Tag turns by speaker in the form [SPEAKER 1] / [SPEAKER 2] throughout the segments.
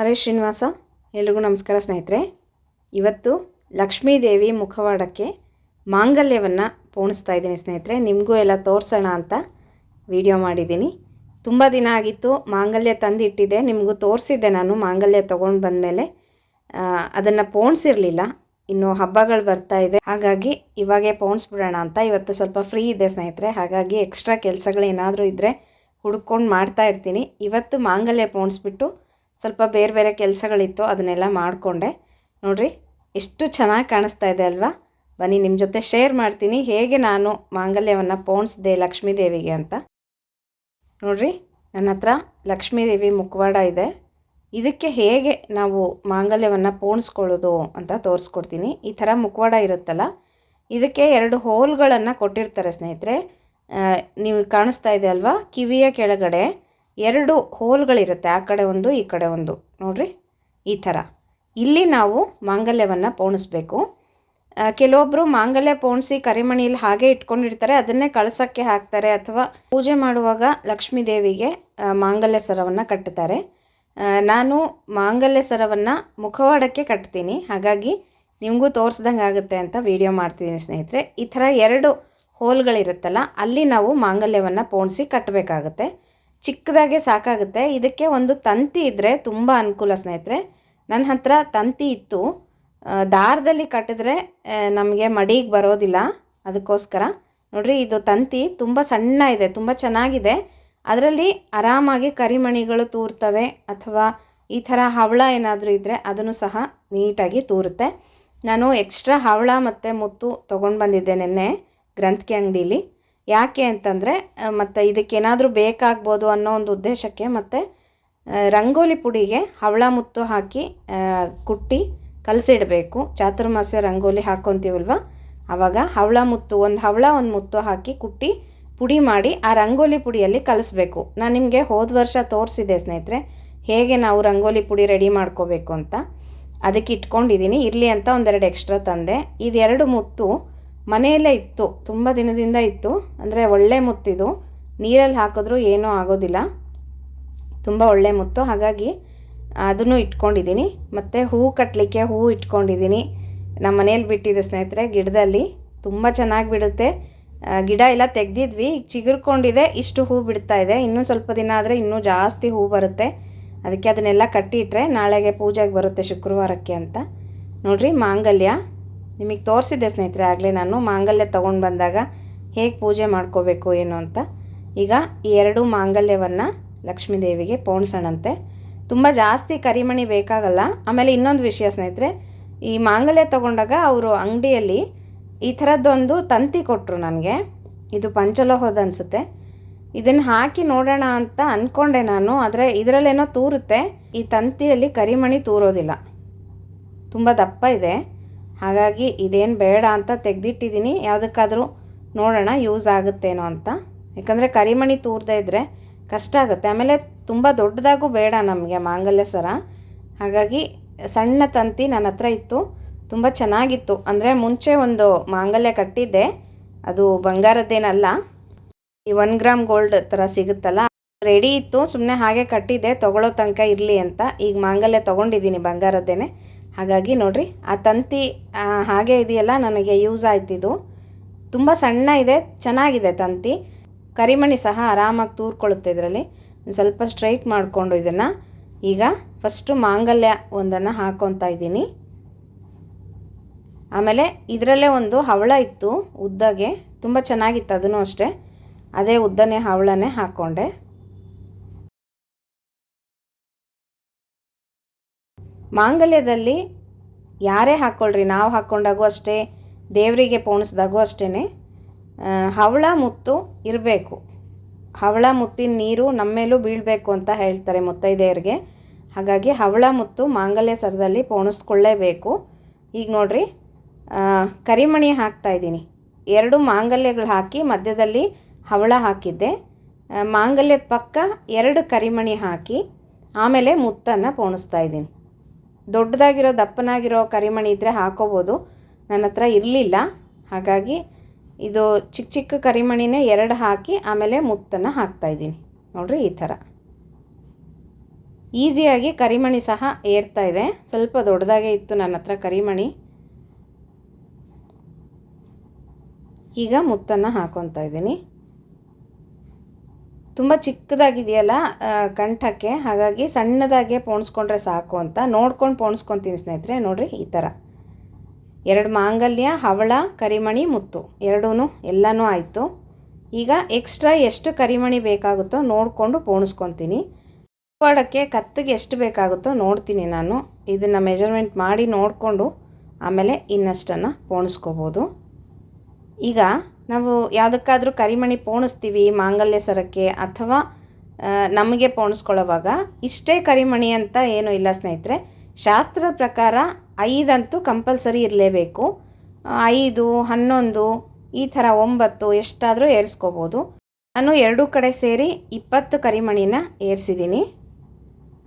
[SPEAKER 1] ಹರೇ ಶ್ರೀನಿವಾಸ, ಎಲ್ರಿಗೂ ನಮಸ್ಕಾರ ಸ್ನೇಹಿತರೆ. ಇವತ್ತು ಲಕ್ಷ್ಮೀದೇವಿ ಮುಖವಾಡಕ್ಕೆ ಮಾಂಗಲ್ಯವನ್ನು ಪೋಣಿಸ್ತಾ ಇದ್ದೀನಿ ಸ್ನೇಹಿತರೆ. ನಿಮಗೂ ಎಲ್ಲ ತೋರಿಸೋಣ ಅಂತ ವಿಡಿಯೋ ಮಾಡಿದ್ದೀನಿ. ತುಂಬ ದಿನ ಆಗಿತ್ತು, ಮಾಂಗಲ್ಯ ತಂದು ಇಟ್ಟಿದ್ದೆ ನಿಮಗೂ ತೋರಿಸಿದ್ದೆ ನಾನು, ಮಾಂಗಲ್ಯ ತೊಗೊಂಡು ಬಂದಮೇಲೆ. ಅದನ್ನು ಪೋಣಿಸಿರಲಿಲ್ಲ. ಇನ್ನು ಹಬ್ಬಗಳು ಬರ್ತಾ ಇದೆ. ಹಾಗಾಗಿ ಇವಾಗೆ ಪೋಣಿಸ್ಬಿಡೋಣ ಅಂತ ಇವತ್ತು ಸ್ವಲ್ಪ ಫ್ರೀ ಇದೆ ಸ್ನೇಹಿತರೆ. ಹಾಗಾಗಿ ಎಕ್ಸ್ಟ್ರಾ ಕೆಲಸಗಳು ಏನಾದರೂ ಇದ್ದರೆ ಹುಡ್ಕೊಂಡು ಮಾಡ್ತಾ ಇರ್ತೀನಿ. ಇವತ್ತು ಮಾಂಗಲ್ಯ ಪೋಣಿಸ್ಬಿಟ್ಟು ಸ್ವಲ್ಪ ಬೇರೆ ಬೇರೆ ಕೆಲಸಗಳಿತ್ತು, ಅದನ್ನೆಲ್ಲ ಮಾಡಿಕೊಂಡೆ. ನೋಡ್ರಿ ಎಷ್ಟು ಚೆನ್ನಾಗಿ ಕಾಣಿಸ್ತಾ ಇದೆ ಅಲ್ವಾ? ಬನ್ನಿ ನಿಮ್ಮ ಜೊತೆ ಶೇರ್ ಮಾಡ್ತೀನಿ. ಹೇಗೆ ನಾನು ಮಾಂಗಲ್ಯವನ್ನು ಪೋಣಿಸ್ದೆ ಲಕ್ಷ್ಮೀ ದೇವಿಗೆ ಅಂತ. ನೋಡಿರಿ, ನನ್ನ ಹತ್ರ ಲಕ್ಷ್ಮೀದೇವಿ ಮುಖವಾಡ ಇದೆ. ಇದಕ್ಕೆ ಹೇಗೆ ನಾವು ಮಾಂಗಲ್ಯವನ್ನು ಪೋಣಿಸ್ಕೊಳ್ಳೋದು ಅಂತ ತೋರಿಸ್ಕೊಡ್ತೀನಿ. ಈ ಥರ ಮುಖವಾಡ ಇರುತ್ತಲ್ಲ, ಇದಕ್ಕೆ ಎರಡು ಹೋಲ್ಗಳನ್ನು ಕೊಟ್ಟಿರ್ತಾರೆ ಸ್ನೇಹಿತರೆ. ನೀವು ಕಾಣಿಸ್ತಾ ಇದೆ ಅಲ್ವಾ? ಕಿವಿಯ ಕೆಳಗಡೆ. ಎರಡು ಹೋಲ್ಗಳಿರುತ್ತೆ. ಆ ಕಡೆ ಒಂದು, ಈ ಕಡೆ ಒಂದು. ನೋಡ್ರಿ? ಈ ಥರ. ಇಲ್ಲಿ ನಾವು ಮಾಂಗಲ್ಯವನ್ನು ಪೋಣಿಸ್ಬೇಕು. ಕೆಲವೊಬ್ಬರು ಮಾಂಗಲ್ಯ ಪೋಣಿಸಿ ಕರಿಮಣಿಯಲ್ಲಿ ಹಾಗೆ ಇಟ್ಕೊಂಡಿರ್ತಾರೆ. ಅದನ್ನೇ ಕಳಸಕ್ಕೆ ಹಾಕ್ತಾರೆ ಅಥವಾ ಪೂಜೆ ಮಾಡುವಾಗ ಲಕ್ಷ್ಮೀ ದೇವಿಗೆ ಮಾಂಗಲ್ಯ ಸರವನ್ನು ಕಟ್ಟುತ್ತಾರೆ. ನಾನು ಮಾಂಗಲ್ಯ ಸರವನ್ನು ಮುಖವಾಡಕ್ಕೆ ಕಟ್ತೀನಿ. ಹಾಗಾಗಿ ನಿಮಗೂ ತೋರಿಸ್ದಂಗೆ ಆಗುತ್ತೆ ಅಂತ ವಿಡಿಯೋ ಮಾಡ್ತಿದ್ದೀನಿ ಸ್ನೇಹಿತರೆ. ಈ ಥರ ಎರಡು ಹೋಲ್ಗಳಿರುತ್ತಲ್ಲ, ಅಲ್ಲಿ ನಾವು ಮಾಂಗಲ್ಯವನ್ನು ಪೋಣಿಸಿ ಕಟ್ಟಬೇಕಾಗುತ್ತೆ. ಚಿಕ್ಕದಾಗೆ ಸಾಕಾಗುತ್ತೆ. ಇದಕ್ಕೆ ಒಂದು ತಂತಿ ಇದ್ದರೆ ತುಂಬ ಅನುಕೂಲ ಸ್ನೇಹಿತರೆ. ನನ್ನ ಹತ್ರ ತಂತಿ ಇತ್ತು. ದಾರದಲ್ಲಿ ಕಟ್ಟಿದ್ರೆ ನಮಗೆ ಮಡಿಗೆ ಬರೋದಿಲ್ಲ. ಅದಕ್ಕೋಸ್ಕರ. ನೋಡಿರಿ, ಇದು ತಂತಿ ತುಂಬ ಸಣ್ಣ ಇದೆ, ತುಂಬ ಚೆನ್ನಾಗಿದೆ. ಅದರಲ್ಲಿ ಆರಾಮಾಗಿ ಕರಿಮಣಿಗಳು ತೂರ್ತವೆ ಅಥವಾ ಈ ಥರ ಹವಳ ಏನಾದರೂ ಇದ್ದರೆ ಅದನ್ನು ಸಹ ನೀಟಾಗಿ ತೂರುತ್ತೆ. ನಾನು ಎಕ್ಸ್ಟ್ರಾ ಹವಳ ಮತ್ತು ಮುತ್ತು ತೊಗೊಂಡು ಬಂದಿದ್ದೆ ನಿನ್ನೆ ಗ್ರಂಥಿಕೆ ಅಂಗಡೀಲಿ. ಯಾಕೆ ಅಂತಂದರೆ ಮತ್ತು ಇದಕ್ಕೇನಾದರೂ ಬೇಕಾಗ್ಬೋದು ಅನ್ನೋ ಒಂದು ಉದ್ದೇಶಕ್ಕೆ ಮತ್ತು ರಂಗೋಲಿ ಪುಡಿಗೆ ಹವಳ ಮುತ್ತು ಹಾಕಿ ಕುಟ್ಟಿ ಕಲಸಿಡಬೇಕು. ಚಾತುರ್ಮಾಸ್ಯ ರಂಗೋಲಿ ಹಾಕ್ಕೊತೀವಲ್ವ ಆವಾಗ ಹವಳ ಮುತ್ತು, ಒಂದು ಹವಳ, ಒಂದು ಮುತ್ತು ಹಾಕಿ ಕುಟ್ಟಿ ಪುಡಿ ಮಾಡಿ ಆ ರಂಗೋಲಿ ಪುಡಿಯಲ್ಲಿ ಕಲಿಸ್ಬೇಕು. ನಾನು ನಿಮಗೆ ಹೋದ ವರ್ಷ ತೋರಿಸಿದೆ ಸ್ನೇಹಿತರೆ, ಹೇಗೆ ನಾವು ರಂಗೋಲಿ ಪುಡಿ ರೆಡಿ ಮಾಡ್ಕೋಬೇಕು ಅಂತ. ಅದಕ್ಕೆ ಇಟ್ಕೊಂಡಿದ್ದೀನಿ. ಇರಲಿ ಅಂತ ಒಂದೆರಡು ಎಕ್ಸ್ಟ್ರಾ ತಂದೆ. ಇದೆರಡು ಮುತ್ತು ಮನೆಯಲ್ಲೇ ಇತ್ತು, ತುಂಬ ದಿನದಿಂದ ಇತ್ತು. ಅಂದರೆ ಒಳ್ಳೆ ಮುತ್ತಿದು, ನೀರಲ್ಲಿ ಹಾಕಿದ್ರೂ ಏನೂ ಆಗೋದಿಲ್ಲ. ತುಂಬ ಒಳ್ಳೆ ಮುತ್ತು. ಹಾಗಾಗಿ ಅದನ್ನು ಇಟ್ಕೊಂಡಿದ್ದೀನಿ. ಮತ್ತು ಹೂ ಕಟ್ಟಲಿಕ್ಕೆ ಹೂ ಇಟ್ಕೊಂಡಿದ್ದೀನಿ. ನಮ್ಮ ಮನೇಲಿ ಬಿಟ್ಟಿದ್ದು ಸ್ನೇಹಿತರೆ, ಗಿಡದಲ್ಲಿ. ತುಂಬ ಚೆನ್ನಾಗಿ ಬಿಡುತ್ತೆ. ಗಿಡ ಎಲ್ಲ ತೆಗೆದಿದ್ವಿ. ಈಗ ಚಿಗುರ್ಕೊಂಡಿದೆ. ಇಷ್ಟು ಹೂ ಬಿಡ್ತಾ ಇದೆ. ಇನ್ನೂ ಸ್ವಲ್ಪ ದಿನ ಆದರೆ ಇನ್ನೂ ಜಾಸ್ತಿ ಹೂ ಬರುತ್ತೆ. ಅದಕ್ಕೆ ಅದನ್ನೆಲ್ಲ ಕಟ್ಟಿಟ್ರೆ ನಾಳೆಗೆ ಪೂಜೆಗೆ ಬರುತ್ತೆ ಶುಕ್ರವಾರಕ್ಕೆ ಅಂತ. ನೋಡಿರಿ ಮಾಂಗಲ್ಯ. ನಿಮಗೆ ತೋರಿಸಿದ್ದೆ ಸ್ನೇಹಿತರೆ, ಆಗಲೇ ನಾನು ಮಾಂಗಲ್ಯ ತೊಗೊಂಡು ಬಂದಾಗ ಹೇಗೆ ಪೂಜೆ ಮಾಡ್ಕೋಬೇಕು ಏನು ಅಂತ. ಈಗ ಈ ಎರಡು ಮಾಂಗಲ್ಯವನ್ನು ಲಕ್ಷ್ಮೀ ದೇವಿಗೆ ಪೋಣಿಸೋಣಂತೆ. ತುಂಬ ಜಾಸ್ತಿ ಕರಿಮಣಿ ಬೇಕಾಗಲ್ಲ. ಆಮೇಲೆ ಇನ್ನೊಂದು ವಿಷಯ ಸ್ನೇಹಿತರೆ, ಈ ಮಾಂಗಲ್ಯ ತೊಗೊಂಡಾಗ ಅವರು ಅಂಗಡಿಯಲ್ಲಿ ಈ ಥರದ್ದೊಂದು ತಂತಿ ಕೊಟ್ಟರು ನನಗೆ. ಇದು ಪಂಚಲೋಹದ ಅನಿಸುತ್ತೆ. ಇದನ್ನು ಹಾಕಿ ನೋಡೋಣ ಅಂತ ಅಂದ್ಕೊಂಡೆ ನಾನು, ಆದರೆ ಇದರಲ್ಲೇನೋ ತೂರುತ್ತೆ. ಈ ತಂತಿಯಲ್ಲಿ ಕರಿಮಣಿ ತೂರೋದಿಲ್ಲ. ತುಂಬ ದಪ್ಪ ಇದೆ. ಹಾಗಾಗಿ ಇದೇನು ಬೇಡ ಅಂತ ತೆಗೆದಿಟ್ಟಿದ್ದೀನಿ ಯಾವುದಕ್ಕಾದರೂ ನೋಡೋಣ, ಯೂಸ್ ಆಗುತ್ತೇನೋ ಅಂತ. ಯಾಕಂದರೆ ಕರಿಮಣಿ ತೂರದೇ ಇದ್ದರೆ ಕಷ್ಟ ಆಗುತ್ತೆ. ಆಮೇಲೆ ತುಂಬ ದೊಡ್ಡದಾಗೂ ಬೇಡ ನಮಗೆ ಮಾಂಗಲ್ಯ ಸರ. ಹಾಗಾಗಿ ಸಣ್ಣ ತಂತಿ ನನ್ನ ಹತ್ರ ಇತ್ತು. ತುಂಬ ಚೆನ್ನಾಗಿತ್ತು. ಅಂದರೆ ಮುಂಚೆ ಒಂದು ಮಾಂಗಲ್ಯ ಕಟ್ಟಿದ್ದೆ. ಅದು ಬಂಗಾರದ್ದೇನಲ್ಲ. ಈ ಒನ್ ಗ್ರಾಮ್ ಗೋಲ್ಡ್ ಥರ ಸಿಗುತ್ತಲ್ಲ. ರೆಡಿ ಇತ್ತು. ಸುಮ್ಮನೆ ಹಾಗೆ ಕಟ್ಟಿದ್ದೆ. ತೊಗೊಳ್ಳೋ ತನಕ ಇರಲಿ ಅಂತ. ಈಗ ಮಾಂಗಲ್ಯ ತೊಗೊಂಡಿದ್ದೀನಿ ಬಂಗಾರದ್ದೇನೆ. ಹಾಗಾಗಿ ನೋಡಿರಿ, ಆ ತಂತಿ ಹಾಗೆ ಇದೆಯಲ್ಲ ನನಗೆ ಯೂಸ್ ಆಯ್ತಿದು. ತುಂಬ ಸಣ್ಣ ಇದೆ, ಚೆನ್ನಾಗಿದೆ ತಂತಿ. ಕರಿಮಣಿ ಸಹ ಆರಾಮಾಗಿ ತೂರ್ಕೊಳ್ಳುತ್ತೆ ಇದರಲ್ಲಿ. ಸ್ವಲ್ಪ ಸ್ಟ್ರೈಟ್ ಮಾಡಿಕೊಂಡು ಇದನ್ನು. ಈಗ ಫಸ್ಟು ಮಾಂಗಲ್ಯ ಒಂದನ್ನು ಹಾಕ್ಕೊತಾ ಇದ್ದೀನಿ. ಆಮೇಲೆ ಇದರಲ್ಲೇ ಒಂದು ಹವಳ ಇತ್ತು ಉದ್ದಗೆ. ತುಂಬ ಚೆನ್ನಾಗಿತ್ತು ಅದನ್ನು ಅಷ್ಟೇ. ಅದೇ ಉದ್ದನೇ ಹವಳನೇ ಹಾಕ್ಕೊಂಡೆ ಮಾಂಗಲ್ಯದಲ್ಲಿ ಯಾರೇ ಹಾಕ್ಕೊಳ್ರಿ, ನಾವು ಹಾಕ್ಕೊಂಡಾಗೂ ಅಷ್ಟೇ, ದೇವರಿಗೆ ಪೋಣಿಸ್ದಾಗೂ ಅಷ್ಟೇ ಹವಳ ಮುತ್ತು ಇರಬೇಕು. ಹವಳ ಮುತ್ತಿನ ನೀರು ನಮ್ಮ ಮೇಲೂ ಬೀಳಬೇಕು ಅಂತ ಹೇಳ್ತಾರೆ ಮುತ್ತೈದೆಯರಿಗೆ. ಹಾಗಾಗಿ ಹವಳ ಮುತ್ತು ಮಾಂಗಲ್ಯ ಸರದಲ್ಲಿ ಪೋಣಿಸ್ಕೊಳ್ಳೇಬೇಕು. ಈಗ ನೋಡ್ರಿ ಕರಿಮಣಿ ಹಾಕ್ತಾ ಇದ್ದೀನಿ. ಎರಡು ಮಾಂಗಲ್ಯಗಳು ಹಾಕಿ ಮಧ್ಯದಲ್ಲಿ ಹವಳ ಹಾಕಿದ್ದೆ. ಮಾಂಗಲ್ಯದ ಪಕ್ಕ ಎರಡು ಕರಿಮಣಿ ಹಾಕಿ ಆಮೇಲೆ ಮುತ್ತನ್ನು ಪೋಣಿಸ್ತಾ ಇದ್ದೀನಿ. ದೊಡ್ಡದಾಗಿರೋ ದಪ್ಪನಾಗಿರೋ ಕರಿಮಣಿ ಇದ್ದರೆ ಹಾಕೋಬೋದು. ನನ್ನ ಹತ್ರ ಇರಲಿಲ್ಲ. ಹಾಗಾಗಿ ಇದು ಚಿಕ್ಕ ಚಿಕ್ಕ ಕರಿಮಣಿನೇ ಎರಡು ಹಾಕಿ ಆಮೇಲೆ ಮುತ್ತನ್ನು ಹಾಕ್ತಾಯಿದ್ದೀನಿ ನೋಡಿರಿ ಈ ಥರ. ಈಸಿಯಾಗಿ ಕರಿಮಣಿ ಸಹ ಏರ್ತಾ ಇದೆ. ಸ್ವಲ್ಪ ದೊಡ್ಡದಾಗೇ ಇತ್ತು ನನ್ನ ಹತ್ರ ಕರಿಮಣಿ. ಈಗ ಮುತ್ತನ್ನು ಹಾಕೊತಾ ಇದ್ದೀನಿ. ತುಂಬ ಚಿಕ್ಕದಾಗಿದೆಯಲ್ಲ ಕಂಠಕ್ಕೆ. ಹಾಗಾಗಿ ಸಣ್ಣದಾಗೆ ಪೋಣಿಸ್ಕೊಂಡ್ರೆ ಸಾಕು ಅಂತ. ನೋಡ್ಕೊಂಡು ಪೋಣಿಸ್ಕೊತೀನಿ ಸ್ನೇಹಿತರೆ, ನೋಡಿರಿ ಈ ಥರ ಎರಡು ಮಾಂಗಲ್ಯ, ಹವಳ, ಕರಿಮಣಿ, ಮುತ್ತು. ಎರಡೂ ಎಲ್ಲನೂ ಆಯಿತು. ಈಗ ಎಕ್ಸ್ಟ್ರಾ ಎಷ್ಟು ಕರಿಮಣಿ ಬೇಕಾಗುತ್ತೋ ನೋಡಿಕೊಂಡು ಪೋಣಿಸ್ಕೊತೀನಿ. ಮುಖವಾಡಕ್ಕೆ ಕತ್ತಿಗೆ ಎಷ್ಟು ಬೇಕಾಗುತ್ತೋ ನೋಡ್ತೀನಿ ನಾನು. ಇದನ್ನು ಮೆಜರ್ಮೆಂಟ್ ಮಾಡಿ ನೋಡಿಕೊಂಡು ಆಮೇಲೆ ಇನ್ನಷ್ಟನ್ನು ಪೋಣಿಸ್ಕೋಬೋದು. ಈಗ ನಾವು ಯಾವುದಕ್ಕಾದರೂ ಕರಿಮಣಿ ಪೋಣಿಸ್ತೀವಿ ಮಾಂಗಲ್ಯ ಸರಕ್ಕೆ ಅಥವಾ ನಮಗೆ ಪೋಣಿಸ್ಕೊಳ್ಳೋವಾಗ ಇಷ್ಟೇ ಕರಿಮಣಿ ಅಂತ ಏನೂ ಇಲ್ಲ ಸ್ನೇಹಿತರೆ. ಶಾಸ್ತ್ರದ ಪ್ರಕಾರ ಐದಂತೂ ಕಂಪಲ್ಸರಿ ಇರಲೇಬೇಕು. ಐದು, ಹನ್ನೊಂದು, ಈ ಥರ ಒಂಬತ್ತು ಎಷ್ಟಾದರೂ ಏರಿಸ್ಕೋಬೋದು. ನಾನು ಎರಡೂ ಕಡೆ ಸೇರಿ ಇಪ್ಪತ್ತು ಕರಿಮಣಿನ ಏರಿಸಿದ್ದೀನಿ.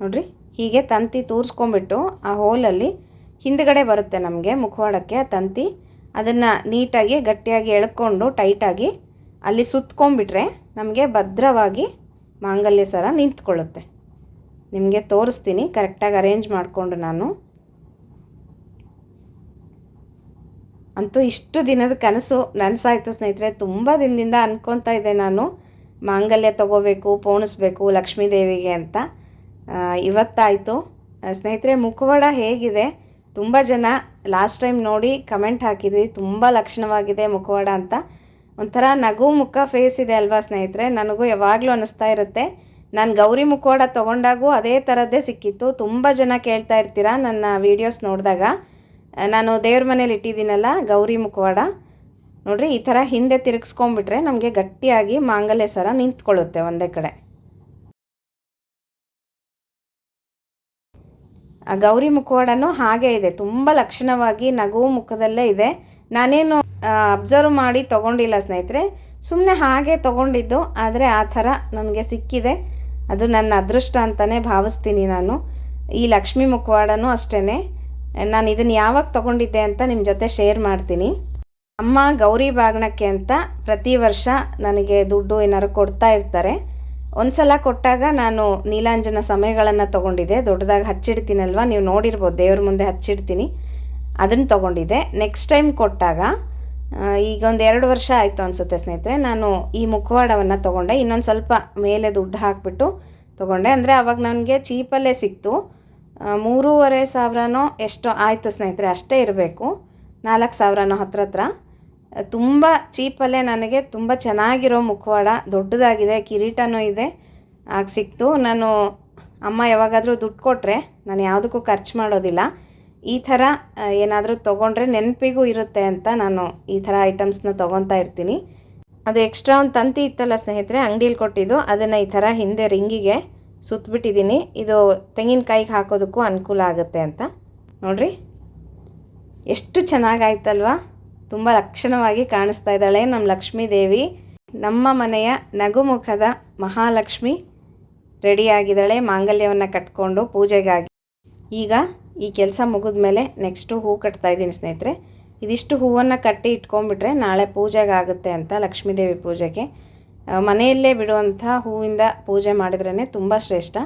[SPEAKER 1] ನೋಡ್ರಿ, ಹೀಗೆ ತಂತಿ ತೂರಿಸ್ಕೊಂಬಿಟ್ಟು ಆ ಹೋಲಲ್ಲಿ ಹಿಂದ್ಗಡೆ ಬರುತ್ತೆ ನಮಗೆ ಮುಖವಾಡಕ್ಕೆ ಆ ತಂತಿ. ಅದನ್ನು ನೀಟಾಗಿ ಗಟ್ಟಿಯಾಗಿ ಎಳ್ಕೊಂಡು ಟೈಟಾಗಿ ಅಲ್ಲಿ ಸುತ್ಕೊಂಡ್ಬಿಟ್ರೆ ನಮಗೆ ಭದ್ರವಾಗಿ ಮಾಂಗಲ್ಯ ಸರ ನಿಂತ್ಕೊಳ್ಳುತ್ತೆ. ನಿಮಗೆ ತೋರಿಸ್ತೀನಿ, ಕರೆಕ್ಟಾಗಿ ಅರೇಂಜ್ ಮಾಡಿಕೊಂಡು ನಾನು. ಅಂತೂ ಇಷ್ಟು ದಿನದ ಕನಸು ನನಸಾಯ್ತು ಸ್ನೇಹಿತರೆ, ತುಂಬ ದಿನದಿಂದ ಅನ್ಕೊತಾ ಇದ್ದೆ ನಾನು. ಮಾಂಗಲ್ಯ ತಗೋಬೇಕು, ಪೋಣಿಸ್ಬೇಕು ಲಕ್ಷ್ಮೀದೇವಿಗೆ ಅಂತ. ಇವತ್ತಾಯಿತು. ಸ್ನೇಹಿತರೆ, ಮುಖವಾಡ ಹೇಗಿದೆ? ತುಂಬ ಜನ ಲಾಸ್ಟ್ ಟೈಮ್ ನೋಡಿ ಕಮೆಂಟ್ ಹಾಕಿದ್ರಿ, ತುಂಬ ಲಕ್ಷಣವಾಗಿದೆ ಮುಖವಾಡ ಅಂತ. ಒಂಥರ ನಗು ಮುಖ ಫೇಸ್ ಇದೆ ಅಲ್ವಾ ಸ್ನೇಹಿತರೆ? ನನಗೂ ಯಾವಾಗಲೂ ಅನ್ನಿಸ್ತಾ ಇರುತ್ತೆ. ನಾನು ಗೌರಿ ಮುಖವಾಡ ತೊಗೊಂಡಾಗೂ ಅದೇ ಥರದ್ದೇ ಸಿಕ್ಕಿತ್ತು. ತುಂಬ ಜನ ಕೇಳ್ತಾ ಇರ್ತೀರಾ ನನ್ನ ವೀಡಿಯೋಸ್ ನೋಡಿದಾಗ? ನಾನು ದೇವ್ರ ಮನೇಲಿ ಇಟ್ಟಿದ್ದೀನಲ್ಲ, ಗೌರಿ ಮುಖವಾಡ. ನೋಡಿರಿ, ಈ ಥರ ಹಿಂದೆ ತಿರುಗಿಸ್ಕೊಂಬಿಟ್ರೆ ನಮಗೆ ಗಟ್ಟಿಯಾಗಿ ಮಾಂಗಲ್ಯ ಸರ ನಿಂತ್ಕೊಳ್ಳುತ್ತೆ ಒಂದೇ ಕಡೆ. ಗೌರಿ ಮುಖವಾಡನೂ ಹಾಗೆ ಇದೆ. ತುಂಬ ಲಕ್ಷಣವಾಗಿ ನಗು ಮುಖದಲ್ಲೇ ಇದೆ. ನಾನೇನು ಅಬ್ಸರ್ವ್ ಮಾಡಿ ತೊಗೊಂಡಿಲ್ಲ ಸ್ನೇಹಿತರೆ. ಸುಮ್ಮನೆ ಹಾಗೆ ತೊಗೊಂಡಿದ್ದು, ಆದರೆ ಆ ಥರ ನನಗೆ ಸಿಕ್ಕಿದೆ. ಅದು ನನ್ನ ಅದೃಷ್ಟ ಅಂತಲೇ ಭಾವಿಸ್ತೀನಿ ನಾನು. ಈ ಲಕ್ಷ್ಮೀ ಮುಖವಾಡನೂ ಅಷ್ಟೇ ನಾನು ಇದನ್ನು ಯಾವಾಗ ತೊಗೊಂಡಿದ್ದೆ ಅಂತ ನಿಮ್ಮ ಜೊತೆ ಶೇರ್ ಮಾಡ್ತೀನಿ. ಅಮ್ಮ ಗೌರಿ ಬಾಗ್ನಕ್ಕೆ ಅಂತ ಪ್ರತಿ ವರ್ಷ ನನಗೆ ದುಡ್ಡು ಏನಾದ್ರು ಕೊಡ್ತಾ ಇರ್ತಾರೆ. ಒಂದು ಸಲ ಕೊಟ್ಟಾಗ ನಾನು ನೀಲಾಂಜನ ಸಮಯಗಳನ್ನು ತೊಗೊಂಡಿದ್ದೆ. ದೊಡ್ಡದಾಗಿ ಹಚ್ಚಿಡ್ತೀನಲ್ವ? ನೀವು ನೋಡಿರ್ಬೋದು, ದೇವ್ರ ಮುಂದೆ ಹಚ್ಚಿಡ್ತೀನಿ. ಅದನ್ನು ತೊಗೊಂಡಿದ್ದೆ. ನೆಕ್ಸ್ಟ್ ಟೈಮ್ ಕೊಟ್ಟಾಗ ಈಗ ಒಂದು ಎರಡು ವರ್ಷ ಆಯಿತು ಅನಿಸುತ್ತೆ ಸ್ನೇಹಿತರೆ. ನಾನು ಈ ಮುಖವಾಡವನ್ನು ತೊಗೊಂಡೆ. ಇನ್ನೊಂದು ಸ್ವಲ್ಪ ಮೇಲೆ ದುಡ್ಡು ಹಾಕಿಬಿಟ್ಟು ತೊಗೊಂಡೆ. ಅಂದರೆ ಅವಾಗ ನನಗೆ ಚೀಪಲ್ಲೇ ಸಿಕ್ತು. ಮೂರುವರೆ ಸಾವಿರನೋ ಎಷ್ಟೋ ಆಯಿತು ಸ್ನೇಹಿತರೆ. ಅಷ್ಟೇ ಇರಬೇಕು. ನಾಲ್ಕು ಸಾವಿರನೋ ಹತ್ರ ಹತ್ರ ತುಂಬ ಚೀಪಲ್ಲೇ ನನಗೆ ತುಂಬ ಚೆನ್ನಾಗಿರೋ ಮುಖವಾಡ ದೊಡ್ಡದಾಗಿದೆ, ಕಿರೀಟನೂ ಇದೆ, ಆಗ ಸಿಕ್ತು. ನಾನು ಅಮ್ಮ ಯಾವಾಗಾದರೂ ದುಡ್ಡು ಕೊಟ್ಟರೆ ನಾನು ಯಾವುದಕ್ಕೂ ಖರ್ಚು ಮಾಡೋದಿಲ್ಲ. ಈ ಥರ ಏನಾದರೂ ತೊಗೊಂಡ್ರೆ ನೆನಪಿಗೂ ಇರುತ್ತೆ ಅಂತ ನಾನು ಈ ಥರ ಐಟಮ್ಸ್ನ ತೊಗೊತಾ ಇರ್ತೀನಿ. ಅದು ಎಕ್ಸ್ಟ್ರಾ ಒಂದು ತಂತಿ ಇತ್ತಲ್ಲ ಸ್ನೇಹಿತರೆ, ಅಂಗಡೀಲಿ ಕೊಟ್ಟಿದ್ದು. ಅದನ್ನು ಈ ಥರ ಹಿಂದೆ ರಿಂಗಿಗೆ ಸುತ್ತಬಿಟ್ಟಿದ್ದೀನಿ ಇದು ತೆಂಗಿನಕಾಯಿಗೆ ಹಾಕೋದಕ್ಕೂ ಅನುಕೂಲ ಆಗುತ್ತೆ ಅಂತ. ನೋಡ್ರಿ, ಎಷ್ಟು ಚೆನ್ನಾಗಾಯ್ತಲ್ವಾ? ತುಂಬ ಲಕ್ಷಣವಾಗಿ ಕಾಣಿಸ್ತಾ ಇದ್ದಾಳೆ. ನಮ್ಮ ಲಕ್ಷ್ಮೀ ದೇವಿ, ನಮ್ಮ ಮನೆಯ ನಗುಮುಖದ ಮಹಾಲಕ್ಷ್ಮಿ ರೆಡಿಯಾಗಿದ್ದಾಳೆ ಮಾಂಗಲ್ಯವನ್ನು ಕಟ್ಕೊಂಡು ಪೂಜೆಗಾಗಿ. ಈಗ ಈ ಕೆಲಸ ಮುಗಿದ ಮೇಲೆ ನೆಕ್ಸ್ಟು ಹೂ ಕಟ್ತಾ ಇದ್ದೀನಿ ಸ್ನೇಹಿತರೆ. ಇದಿಷ್ಟು ಹೂವನ್ನು ಕಟ್ಟಿ ಇಟ್ಕೊಂಡ್ಬಿಟ್ರೆ ನಾಳೆ ಪೂಜೆಗೆ ಆಗುತ್ತೆ ಅಂತ ಲಕ್ಷ್ಮೀದೇವಿ ಪೂಜೆಗೆ. ಮನೆಯಲ್ಲೇ ಬಿಡುವಂಥ ಹೂವಿಂದ ಪೂಜೆ ಮಾಡಿದ್ರೇ ತುಂಬ ಶ್ರೇಷ್ಠ.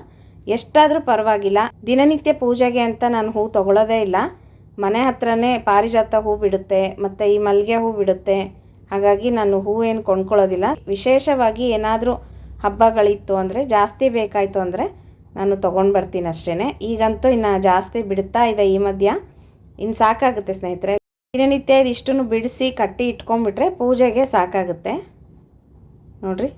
[SPEAKER 1] ಎಷ್ಟಾದರೂ ಪರವಾಗಿಲ್ಲ. ದಿನನಿತ್ಯ ಪೂಜೆಗೆ ಅಂತ ನಾನು ಹೂ ತೊಗೊಳ್ಳೋದೇ ಇಲ್ಲ. ಮನೆ ಹತ್ರನೇ ಪಾರಿಜಾತ ಹೂ ಬಿಡುತ್ತೆ, ಮತ್ತು ಈ ಮಲ್ಲಿಗೆ ಹೂ ಬಿಡುತ್ತೆ. ಹಾಗಾಗಿ ನಾನು ಹೂ ಏನು ಕೊಂಡ್ಕೊಳ್ಳೋದಿಲ್ಲ. ವಿಶೇಷವಾಗಿ ಏನಾದರೂ ಹಬ್ಬಗಳಿತ್ತು ಅಂದರೆ, ಜಾಸ್ತಿ ಬೇಕಾಯಿತು ಅಂದರೆ ನಾನು ತೊಗೊಂಡು ಬರ್ತೀನಿ ಅಷ್ಟೇ ಈಗಂತೂ ಇನ್ನು ಜಾಸ್ತಿ ಬಿಡ್ತಾ ಇದೆ ಈ ಮಧ್ಯ ಇನ್ನು ಸಾಕಾಗುತ್ತೆ ಸ್ನೇಹಿತರೆ. ದಿನನಿತ್ಯ ಇದಿಷ್ಟನ್ನು ಬಿಡಿಸಿ ಕಟ್ಟಿ ಇಟ್ಕೊಂಡ್ಬಿಟ್ರೆ ಪೂಜೆಗೆ ಸಾಕಾಗುತ್ತೆ. ನೋಡಿರಿ.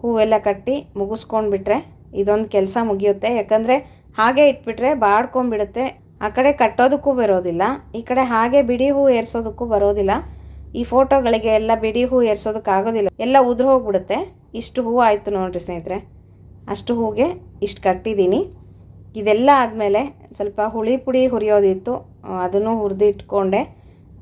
[SPEAKER 1] ಹೂವೆಲ್ಲ ಕಟ್ಟಿ ಮುಗಿಸ್ಕೊಂಡ್ಬಿಟ್ರೆ ಇದೊಂದು ಕೆಲಸ ಮುಗಿಯುತ್ತೆ. ಯಾಕಂದರೆ ಹಾಗೆ ಇಟ್ಬಿಟ್ರೆ ಬಾಡ್ಕೊಂಡ್ಬಿಡುತ್ತೆ. ಆ ಕಡೆ ಕಟ್ಟೋದಕ್ಕೂ ಬರೋದಿಲ್ಲ, ಈ ಕಡೆ ಹಾಗೆ ಬಿಡಿ ಹೂ ಏರ್ಸೋದಕ್ಕೂ ಬರೋದಿಲ್ಲ. ಈ ಫೋಟೋಗಳಿಗೆ ಎಲ್ಲ ಬಿಡಿ ಹೂ ಏರ್ಸೋದಕ್ಕಾಗೋದಿಲ್ಲ ಎಲ್ಲ ಉದುರು ಹೋಗ್ಬಿಡುತ್ತೆ. ಇಷ್ಟು ಹೂ ಆಯಿತು ನೋಡ್ರಿ ಸ್ನೇಹಿತರೆ. ಅಷ್ಟು ಹೂಗೆ ಇಷ್ಟು ಕಟ್ಟಿದ್ದೀನಿ. ಇದೆಲ್ಲ ಆದಮೇಲೆ ಸ್ವಲ್ಪ ಹುಳಿ ಪುಡಿ ಹುರಿಯೋದಿತ್ತು. ಅದನ್ನು ಹುರಿದು ಇಟ್ಕೊಂಡೆ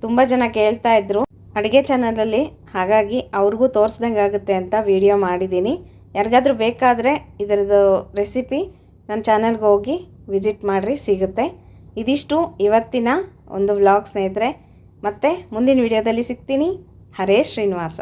[SPEAKER 1] ತುಂಬ ಜನ ಕೇಳ್ತಾ ಇದ್ರು. ಅಡುಗೆ ಚಾನಲಲ್ಲಿ ಹಾಗಾಗಿ ಅವ್ರಿಗೂ ತೋರಿಸ್ದಂಗೆ ಆಗುತ್ತೆ ಅಂತ ವಿಡಿಯೋ ಮಾಡಿದ್ದೀನಿ. ಯಾರಿಗಾದರೂ ಬೇಕಾದರೆ ಇದರದು ರೆಸಿಪಿ ನನ್ನ ಚಾನಲ್ಗೆ ಹೋಗಿ ವಿಸಿಟ್ ಮಾಡಿರಿ, ಸಿಗುತ್ತೆ. ಇದಿಷ್ಟು ಇವತ್ತಿನ ಒಂದು ವ್ಲಾಗ್ ಸ್ನೇಹಿತರೆ. ಮತ್ತು ಮುಂದಿನ ವಿಡಿಯೋದಲ್ಲಿ ಸಿಗ್ತೀನಿ. ಹರೇ ಶ್ರೀನಿವಾಸ.